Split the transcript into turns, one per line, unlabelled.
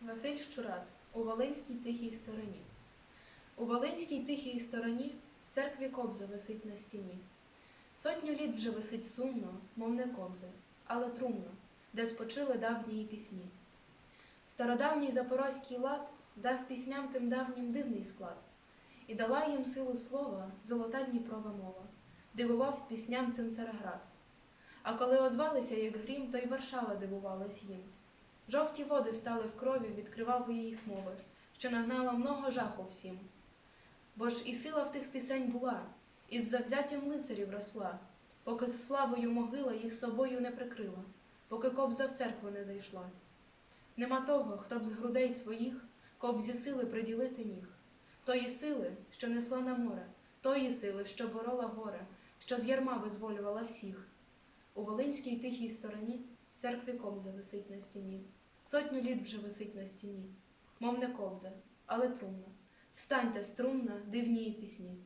Василь Щурат у Волинській тихій стороні. У Волинській тихій стороні в церкві кобза висить на стіні. Сотню літ вже висить сумно, мов не кобза, але трумно, де спочили давні пісні. Стародавній запорозький лад дав пісням тим давнім дивний склад, і дала їм силу слова золота Дніпрова мова, дивувавсь пісням цим Цареград. А коли озвалися, як грім, то й Варшава дивувалась їм. Жовті води стали в крові, відкривав у їх мови, що нагнала много жаху всім. Бо ж і сила в тих пісень була, і з завзяттям лицарів росла, поки з славою могила їх собою не прикрила, поки кобза в церкву не зайшла. Нема того, хто б з грудей своїх кобзі сили приділити міг, тої сили, що несла на море, тої сили, що борола горе, що з ярма визволювала всіх. У Волинській тихій стороні церкві кобза висить на стіні. Сотню літ вже висить на стіні. Мов не кобза, але трумна. Встаньте, струнна, дивні пісні.